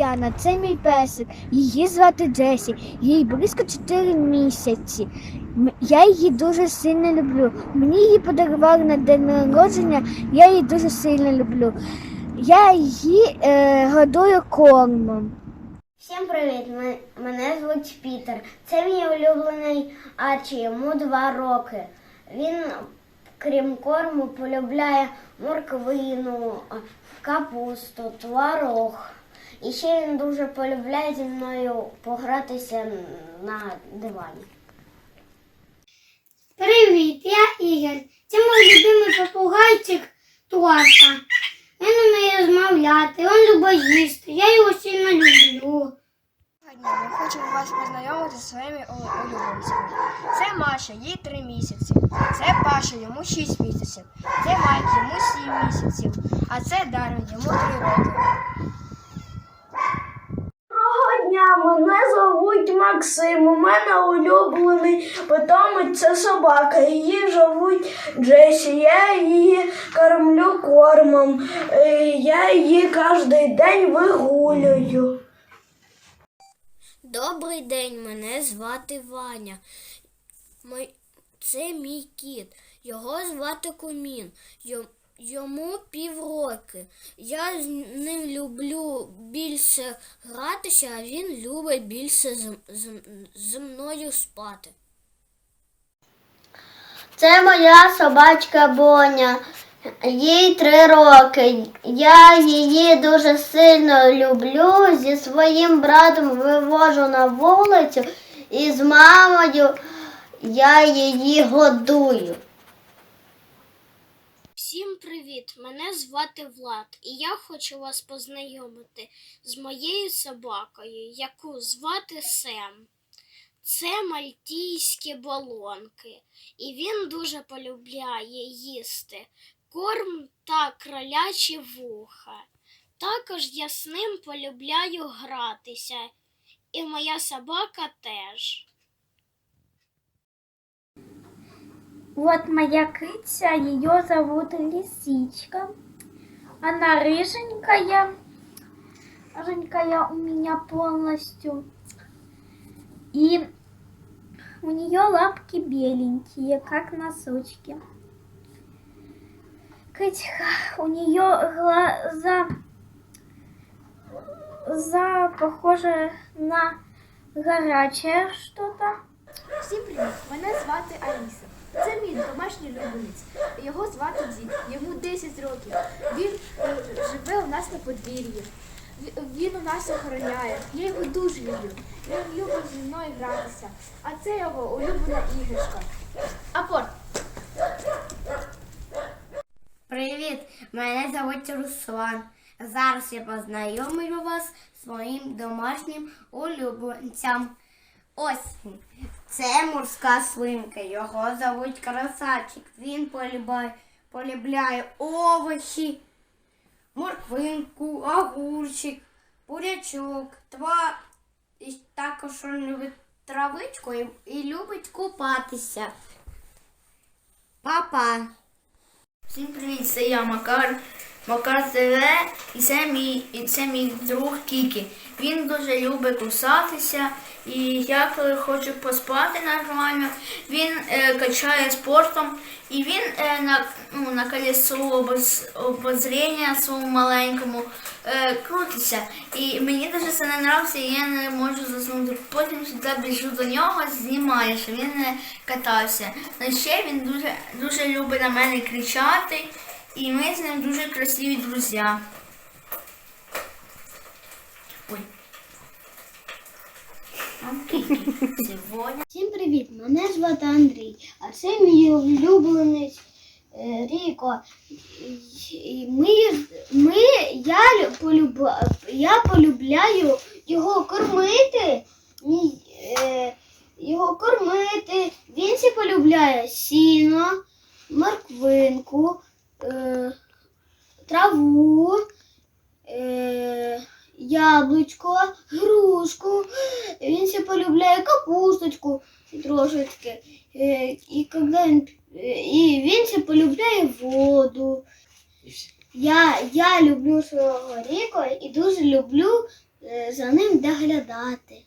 Діана, це мій песик. Її звати Джесі. Їй близько 4 місяці. Я її дуже сильно люблю. Мені її подарували на день народження, я її дуже сильно люблю. Я її е, годую кормом. Всім привіт! Мене звуть Пітер. Це мій улюблений Арчі, йому два роки. Він, крім корму, полюбляє морквину, капусту, творог. І ще він дуже полюбляє зі мною погратися на дивані. Привіт, я Ігор. Це мій любимий попугайчик Торка. Він вміє розмовляти, він любить їсти. Я його сильно люблю. Сьогодні ми хочемо вас познайомити зі своїми улюбленцями. Це Маша, їй 3 місяці. Це Паша, йому 6 місяців. Це Майк, йому 7 місяців. А це Дарвін, йому 3 роки. Мене звуть Максим. У мене улюблений питомець це собака. Її звуть Джесі. Я її кормлю кормом. Е, Я її кожен день вигулюю. Добрий день, мене звати Ваня. Це мій кіт. Його звати Кумін. Йо- Йому півроки. Я з ним люблю більше гратися, а він любить більше з, мною спати. Це моя собачка Боня. Їй три роки. Я її дуже сильно люблю. Зі своїм братом вивожу на вулицю і з мамою я її годую. Всім привіт! Мене звати Влад, і я хочу вас познайомити з моєю собакою, яку звати Сем. Це мальтійські балонки, і він дуже полюбляє їсти корм та кролячі вуха. Також я з ним полюбляю гратися, і моя собака теж. Вот моя киця, ее зовут Лисичка. Она рыженькая. Рыженькая у меня полностью. И у нее лапки беленькие, как носочки. Кытька, у нее глаза, глаза похоже на горячее что-то. Всім привіт! Мене звати Аліса. Це мій домашній улюбленець. Його звати Дід. Йому 10 років. Він е, живе у нас на подвір'ї. Він у нас охороняє. Я його дуже люблю. Він любить зі мною гратися. А це його улюблена іграшка. Апорт. Привіт, мене звуть Руслан. Зараз я познайомлю вас з своїм домашнім улюбленцем. Ось. Це морська свинка. Його зовуть Красавчик. Він полюбляє, полюбляє овочі, морквинку, огурчик, бурячок, тва... і також любить травичку і, і любить купатися. Па-па! Всім привіт, це я Макар. Макар ТВ і це мій, і це мій друг Кікі. Він дуже любить кусатися, і я коли хочу поспати нормально, він е, качає спортом, і він е, на, ну, на колесу обоз, обозріння своєму маленькому е, крутиться. І мені дуже це не подобається, і я не можу заснути. Потім сюди біжу до нього, знімаю, щоб він не катався. Но ще він дуже, дуже любить на мене кричати, і ми з ним дуже красиві друзі. Ой. Всім привіт! Мене звати Андрій, а це мій улюблений е, Ріко. І Ми, ми, я, лю- полюб- я полюбляю його кормити. Е, його кормити. Він ще полюбляє сіно, морквинку, е, траву, е, яблучко, грушку. Він ще полюбляє капусточку трошечки. Е, І, когда він, і він ще полюбляє воду. Я, я люблю свого Ріко і дуже люблю за ним доглядати.